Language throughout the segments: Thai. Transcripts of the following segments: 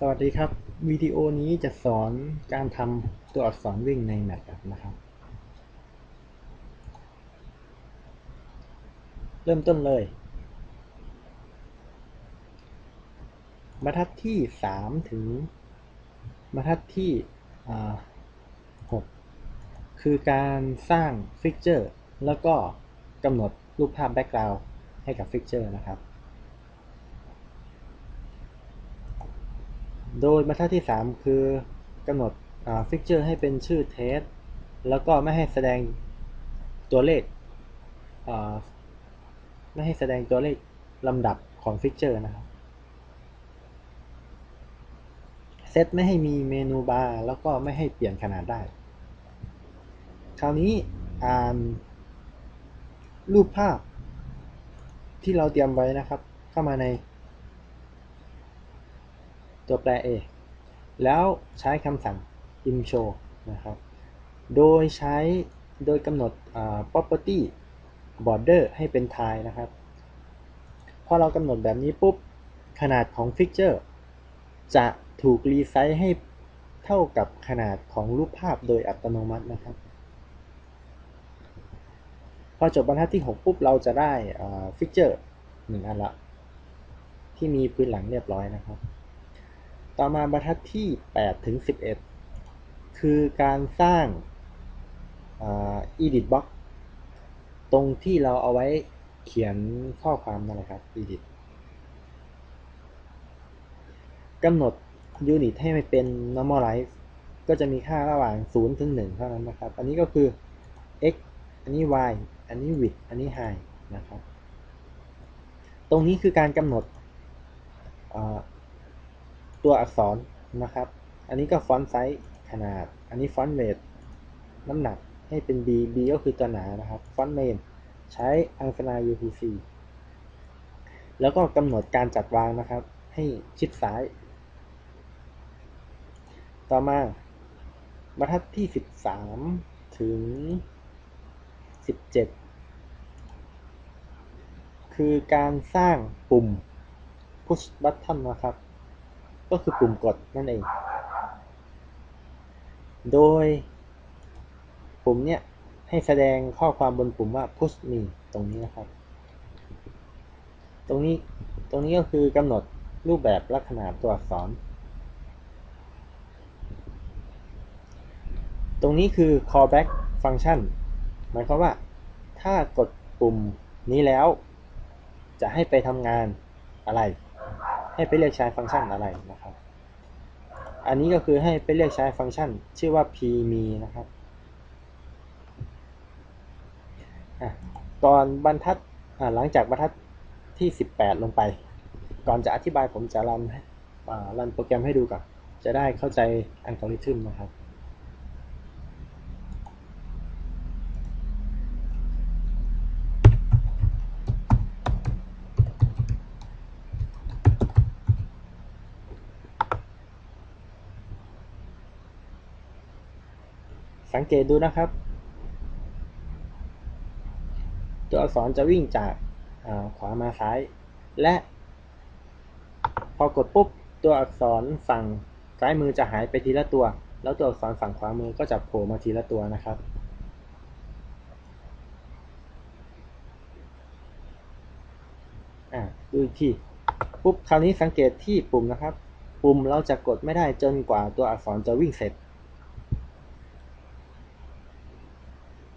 สวัสดีครับ วิดีโอนี้จะสอนการทำตัวอักษรวิ่งใน MATLAB นะครับ เริ่มต้นเลย บรรทัดที่ 3 ถึงบรรทัดที่ 6 คือการสร้างฟิกเจอร์ แล้วก็กำหนดรูปภาพแบ็กกราวด์ให้กับฟิกเจอร์นะครับ โดยบรรทัดที่ 3 คือกำหนดฟิกเจอร์ให้เป็นชื่อเทสแล้วก็ไม่ให้แสดงตัวเลขไม่ให้แสดงตัวเลขลำดับของฟิกเจอร์นะครับเซตไม่ให้มีเมนูบาร์แล้วก็ไม่ให้เปลี่ยนขนาดได้ คราวนี้อ่านรูปภาพที่เราเตรียมไว้นะครับ เข้ามาใน ตัวแปร A แล้วใช้คำสั่ง imshow นะครับ โดยใช้โดยกำหนด property border ให้เป็น tie นะครับ พอเรากำหนดแบบนี้ปุ๊บ ขนาดของ fixture จะถูกรีไซส์ให้เท่ากับขนาดของรูปภาพโดยอัตโนมัตินะครับ พอจบบรรทัดที่ 6 ปุ๊บ เราจะได้ฟิกเจอร์หนึ่งอันละ ที่มีพื้นหลังเรียบร้อยนะครับ ต่อมาบรรทัดที่8ถึง11 คือการสร้าง edit box ตรงที่เราเอาไว้เขียนข้อความนั่นแหละครับ edit กำหนด unit ให้มันเป็น normalize ก็จะมีค่าระหว่าง 0 ถึง 1 เท่านั้นนะครับ อันนี้ก็คือ x อันนี้ y อันนี้ width อันนี้ high นะครับ ตรงนี้คือการกำหนด ตัวอักษรนะครับ อันนี้ก็ฟอนต์ไซส์ขนาด อันนี้ฟอนต์เวทน้ำหนักให้เป็น B B ก็คือตัวหนานะครับ ฟอนต์เมนใช้อังสนา UPC แล้วก็กำหนดการจัดวางนะครับ ให้ชิดซ้าย ต่อมาบรรทัดที่ 13 ถึง 17 คือการสร้างปุ่ม push button นะครับ ก็คือปุ่มกดนั่นเอง โดยปุ่มเนี้ยให้แสดงข้อความบนปุ่มว่า push me ตรงนี้นะครับ ตรงนี้ตรงนี้ก็คือกำหนดรูปแบบลักษณะตัวอักษร ตรงนี้คือ callback function หมายความว่าถ้ากดปุ่มนี้แล้ว จะให้ไปทำงานอะไร ให้ไปเรียกใช้ฟังก์ชันอะไรนะครับ อันนี้ก็คือให้ไปเรียกใช้ฟังก์ชัน ชื่อว่า p m e นะครับตอนบรรทัดหลังจากบรรทัดที่ 18 ลงไป ก่อนจะอธิบายผมจะรันรันโปรแกรมให้ดูก่อนจะได้เข้าใจอัลกอริทึมนะครับ เกตดูนะครับ ตัวอักษรจะวิ่งจากขวามาซ้าย และ พอกดปุ๊บตัวอักษรฝั่งซ้ายมือจะหายไปทีละตัว แล้วตัวอักษรฝั่งขวามือก็จะโผล่มาทีละตัวนะครับดูอีกทีปุ๊บคราวนี้สังเกตที่ปุ่มนะครับ ปุ่มเราจะกดไม่ได้จนกว่าตัวอักษรจะวิ่งเสร็จ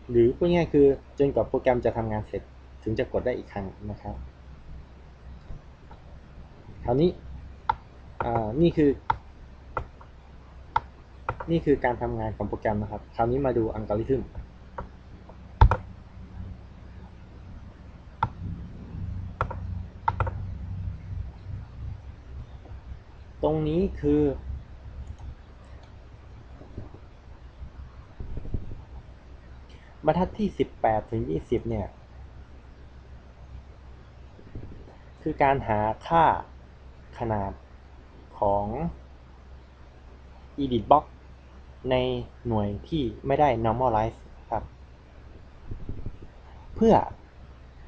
หรือพูดง่ายคือจนกว่าโปรแกรมจะทำงานเสร็จถึงจะกดได้อีกครั้งนะครับ คราวนี้นี่คือ นี่คือการทำงานของโปรแกรมนะครับ คราวนี้มาดูอัลกอริทึมตรงนี้คือ บรรทัดที่18ถึง20เนี่ย คือการหาค่าขนาดของ edit box ในหน่วยที่ไม่ได้ normalize ครับ เพื่อ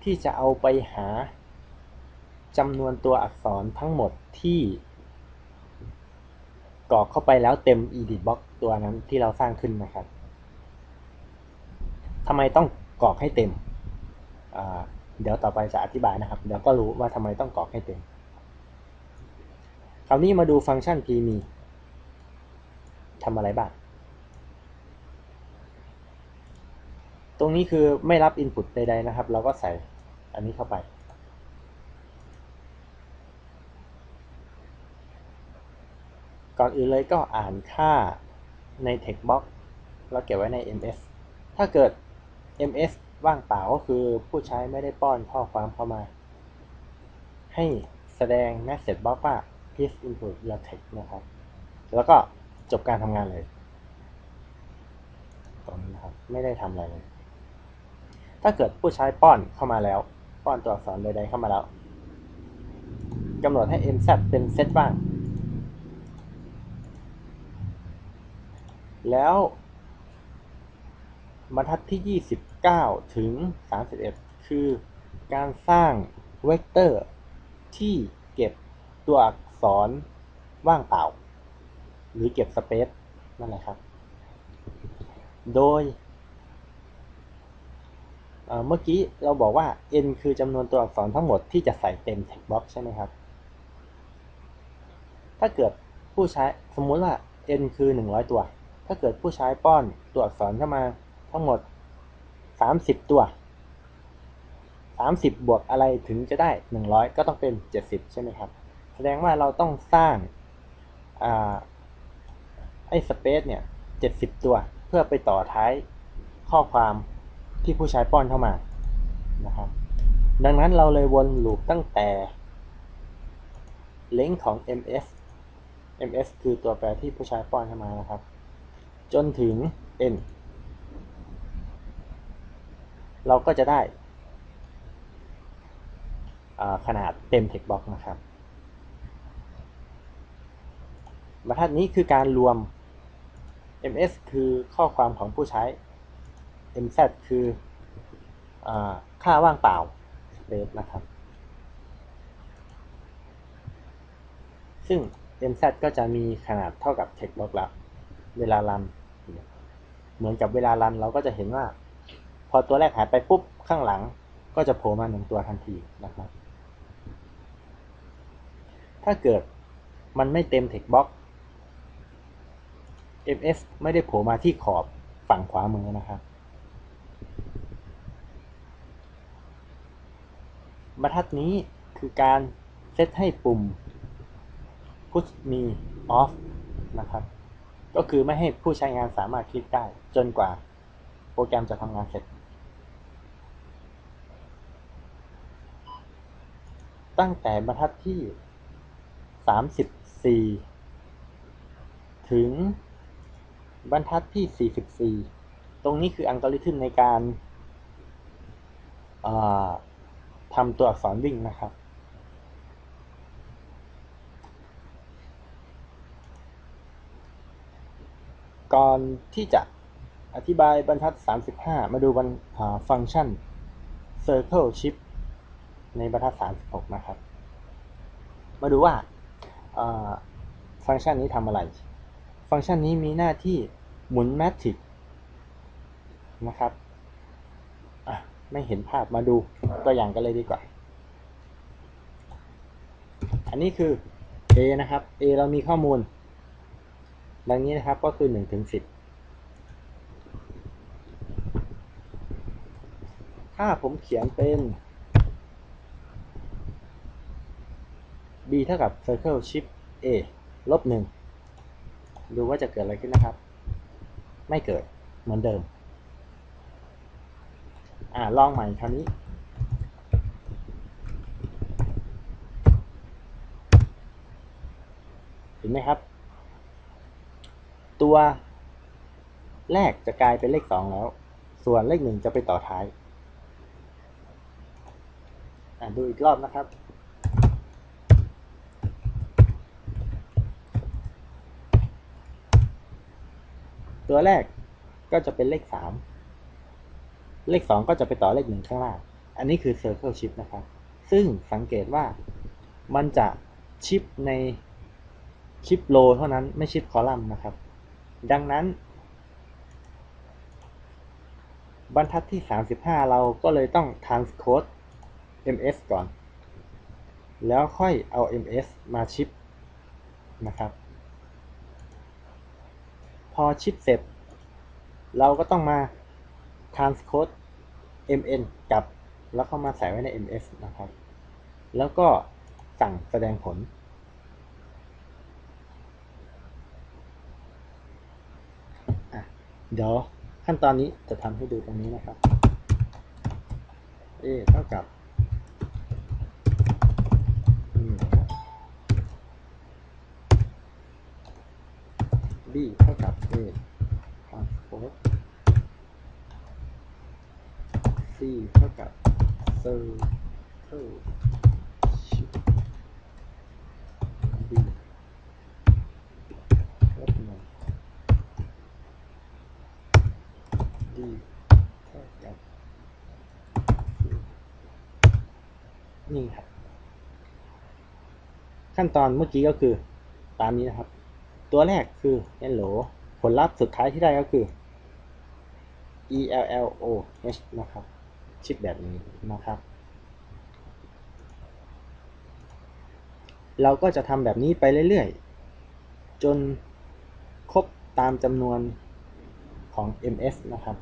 ที่จะเอาไปหาจำนวนตัวอักษรทั้งหมดที่กรอกเข้าไปแล้วเต็ม edit box ตัวนั้นที่เราสร้างขึ้นนะครับ ทำไมต้องกรอกให้เต็ม เดี๋ยวต่อไปจะอธิบายนะครับ เดี๋ยวก็รู้ว่าทำไมต้องกรอกให้เต็ม คราวนี้มาดูฟังก์ชัน pme ทำอะไรบ้าง ตรงนี้คือไม่รับ input ใดๆนะครับ เราก็ใส่อันนี้เข้าไป ก่อนอื่นเลยก็อ่านค่าใน text box แล้วเก็บไว้ใน ms ถ้าเกิด ms ว่างเปล่าก็คือผู้ใช้ไม่ได้ป้อนข้อความเข้ามา ให้แสดง message box ว่า please input your text นะครับ แล้วก็จบการทำงานเลยตรงนี้นะครับ ไม่ได้ทำอะไรเลย ถ้าเกิดผู้ใช้ป้อนเข้ามาแล้ว ป้อนตัวอักษรใดๆเข้ามาแล้วกำหนดให้ mz เป็นเซตว่าง แล้ว บรรทัดที่ 29 ถึง 31 คือการสร้างเวกเตอร์ที่เก็บตัวอักษรว่างเปล่า หรือเก็บสเปซนั่นแหละครับ โดยเมื่อกี้เราบอกว่า n คือจำนวนตัวอักษรทั้งหมดที่จะใส่เต็ม text box ใช่ไหมครับ ถ้าเกิดผู้ใช้สมมุติว่า n คือ 100 ตัว ถ้าเกิดผู้ใช้ป้อนตัวอักษรเข้ามา ทั้งหมด30ตัว30บบวกอะไรถึงจะได้100ก็ต้องเป็น70ใช่ไหมครับ แสดงว่าเราต้องสร้างไอ้สเปซเนี่ย70ตัวเพื่อไปต่อท้ายข้อความที่ผู้ใช้ป้อนเข้ามานะครับ ดังนั้นเราเลยวนลูปตั้งแต่ length ของ ms ms คือตัวแปรที่ผู้ใช้ป้อนเข้ามานะครับ จนถึง n เราก็จะได้ขนาดเต็ม text box นะครับบรรทัดนี้คือการรวม ms คือข้อความของผู้ใช้ mz คืออค่าว่างเปล่า space นะครับ ซึ่ง mz ก็จะมีขนาดเท่ากับ text box แล้ว เวลารัน เหมือนกับเวลารันเราก็จะเห็นว่า พอตัวแรกหายไปปุ๊บข้างหลังก็จะโผล่มาหนึ่งตัวทันทีนะครับ ถ้าเกิดมันไม่เต็ม text box ms ไม่ได้โผล่มาที่ขอบฝั่งขวามือนะครับบรรทัดนี้คือการเซตให้ปุ่ม push me off นะครับ ก็คือไม่ให้ผู้ใช้งานสามารถคลิกได้จนกว่าโปรแกรมจะทำงานเสร็จ ตั้งแต่บรรทัดที่ 34 ถึงบรรทัดที่ 44 ตรงนี้คืออัลกอริทึมในการทำตัวอักษรวิ่งนะครับ ก่อนที่จะอธิบายบรรทัด 35 มาดูบรรฟังก์ชัน Circle Shift ในบรรทัด 36 นะครับ มาดูว่าฟังก์ชันนี้ทำอะไร ฟังก์ชันนี้มีหน้าที่หมุนแมทริกนะครับไม่เห็นภาพมาดูตัวอย่างกันเลยดีกว่า อันนี้คือ A นะครับ A เรามีข้อมูล ดังนี้นะครับก็คือ1ถึง10 ถ้าผมเขียนเป็น b เท่ากับ circle shift a ลบ1ดูว่าจะเกิดอะไรขึ้นนะครับ ไม่เกิดเหมือนเดิม อ่าลองใหม่คราวนี้ เห็นไหมครับ ตัวแรกจะกลายเป็นเลขสองแล้ว ส่วนเลขหนึ่งจะไปต่อท้ายดูอีกรอบนะครับ ตัวแรกก็จะเป็นเลขสามเลข 2 ก็จะไปต่อเลข 1 ข้างล่าง อันนี้คือ Circle Shift นะครับ ซึ่งสังเกตว่ามันจะชิปในชิปโลเท่านั้นไม่ชิปคอลัมน์นะครับ ดังนั้น บรรทัดที่ 35 เราก็เลยต้อง transcode ms ก่อน แล้วค่อยเอา ms มาชิปนะครับ พอชิปเสร็จ เราก็ต้องมา transcode mn กับ แล้วเข้ามาใส่ไว้ใน ms นะครับ แล้วก็สั่งแสดงผล เดี๋ยวขั้นตอนนี้จะทำให้ดูตรงนี้นะครับ a เท่ากับ b เท่ากับ a transpose c เท่ากับ circle shift b ลบหนึ่ง d เท่ากับนี่ครับ ขั้นตอนเมื่อกี้ก็คือตามนี้นะครับ ตัวแรกคือ hello ผลลัพธ์สุดท้ายที่ได้ก็คือ e l l o h นะครับ ชิปแบบนี้นะครับ เราก็จะทำแบบนี้ไปเรื่อยๆ จนครบตามจำนวนของ ms นะครับ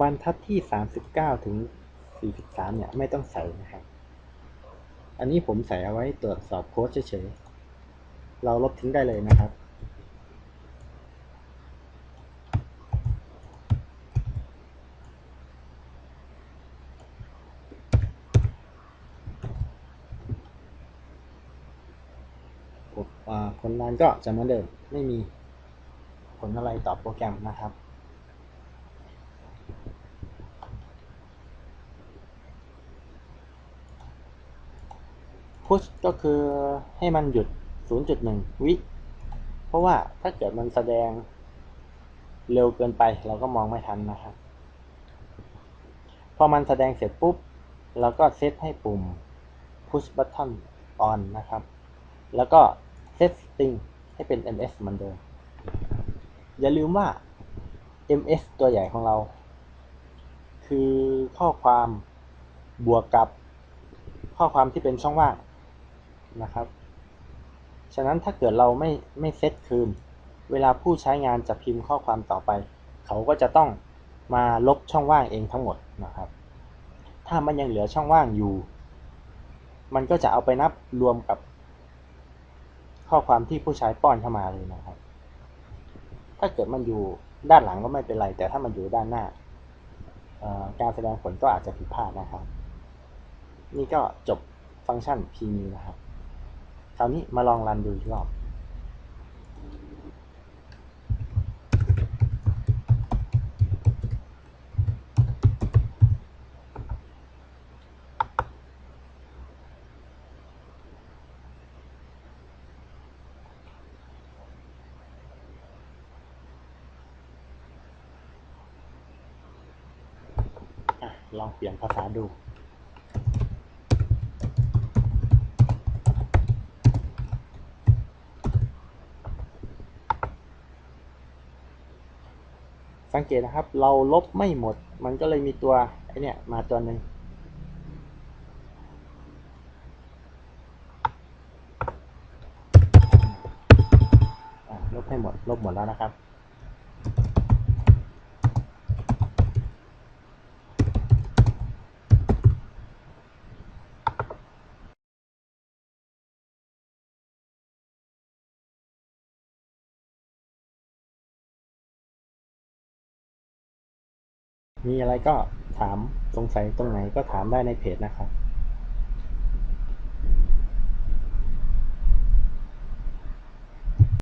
บรรทัดที่ 39 ถึง 43 เนี่ย ไม่ต้องใส่นะครับ อันนี้ผมใส่เอาไว้ตรวจสอบโค้ดเฉยๆ เราลบทิ้งได้เลยนะครับ ผลงานก็จะเหมือนเดิมไม่มีผลอะไรต่อโปรแกรมนะครับ push ก็คือให้มันหยุด 0.1 วิ เพราะว่าถ้าเกิดมันแสดงเร็วเกินไปเราก็มองไม่ทันนะครับ พอมันแสดงเสร็จปุ๊บ เราก็เซตให้ปุ่ม push button on นะครับ แล้วก็เซต string ให้เป็น ms เหมือนเดิม อย่าลืมว่า ms ตัวใหญ่ของเรา คือข้อความบวกกับข้อความที่เป็นช่องว่างนะครับ ฉะนั้นถ้าเกิดเราไม่ไม่เซตคืน เวลาผู้ใช้งานจะพิมพ์ข้อความต่อไป เขาก็จะต้องมาลบช่องว่างเองทั้งหมดนะครับ ถ้ามันยังเหลือช่องว่างอยู่ มันก็จะเอาไปนับรวมกับ ข้อความที่ผู้ใช้ป้อนเข้ามาเลยนะครับ ถ้าเกิดมันอยู่ด้านหลังก็ไม่เป็นไร แต่ถ้ามันอยู่ด้านหน้า การแสดงผลก็อาจจะผิดพลาดนะครับ นี่ก็จบฟังก์ชัน p นี้นะครับ ราวนี้มาลองรันดูอีกรอบอะลองเปลี่ยนภาษาดู สังเกตนะครับ เราลบไม่หมด มันก็เลยมีตัวไอเนี่ยมาตัวหนึ่งลบให้หมด ลบหมดแล้วนะครับ มีอะไรก็ถามสงสัยตรงไหนก็ถามได้ในเพจนะครับ